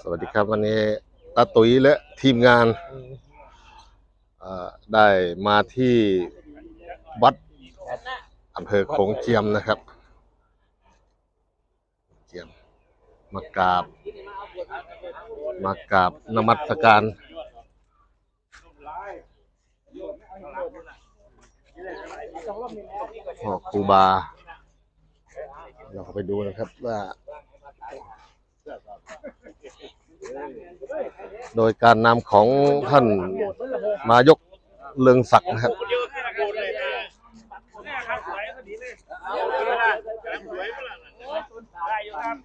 สวัสดีครับวันนี้ตาตุ๋ยและทีมงานได้มาที่วัดอำเภอโขงเจียมนะครับ เจียมมากราบ มากราบนมัสการพ่อครูบา เราไปดูนะครับว่า โดยการนำของท่านมายกเลืองศักดิ์นะครับเยอะขนาดโกล้อยู่ครับ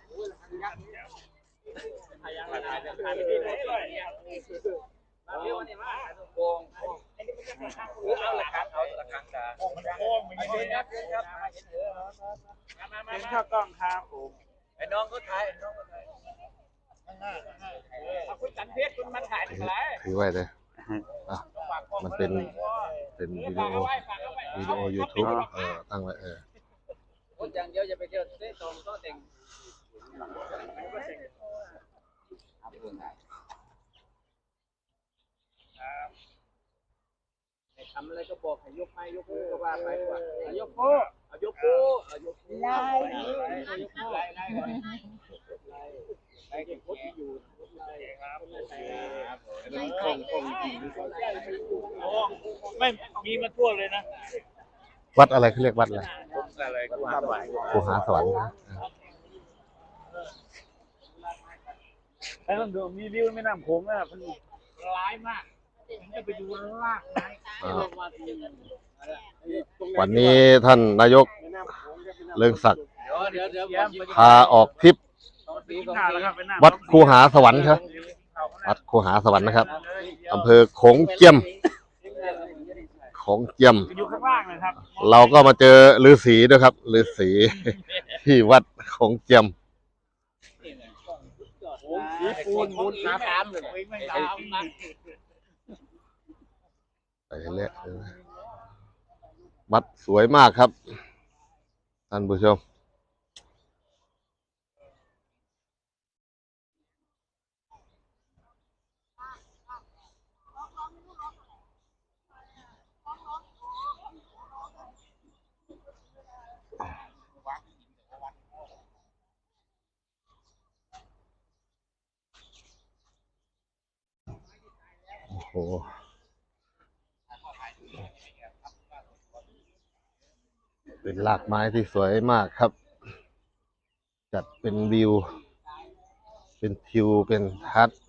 เอาละครับเอาละครับจ้ามันโค้งมันเยอะครับครับมามามาข้าวกล้องครับผมไอ้น้องก็ถ่ายไอ้น้องก็ถ่ายเอาคุณสันเพชรคุณมันถ่ายอะไรถือไว้เลยอะมันเป็นเป็นวิดีโอวิดีโอ YouTube เออตั้งไว้เออคนอย่างเดียวจะไปเที่ยวเต้ตรงโต๊ะเต็งทำอะไรก็บอกให้ยกไม้ยกมือก็ว่าไปกว่าเอายกโป้เอา ยกโป้เอายกโป้ไล่ไล่ยกโป้ไล่ไล่ไล่ไล่เก็บโคตรอยู่ครับไม่มีมาทั่วเลยนะ วัดอะไรเขาเรียกวัดอะไรอะไรก็ว่าไปภูหาสวรรค์นะแล้ต้องดูมีวิวไม่น้ำโขงอะมันร้ายมาก ผมจะไปดูลากไม้อ่าลงมาทีวันนี้ท่านนายกเลืองศักดิ์เดี๋ยวเดี๋ยวเดี๋ยวพาออกทริปสองปีปีสองหน้าปีแล้วครับไปหน้าวัดคูหาสวรรค์ครับ วัดคูหาสวรรค์นะครับอำเภอโขงเจียมโขงเจียม อยู่ข้างล่างเลยครับเราก็มาเจอฤาษีด้วยครับฤาษี ที่วัดโขงเจียมสีปูนมูลขาตามเลย ไม่ตาม นะไปเรื่อยวัดสวยมากครับ ท่านผู้ชม โอ้โห เป็นหลากไม้ที่สวยมากครับ จัดเป็นวิว เป็นทิว เป็นทัศน์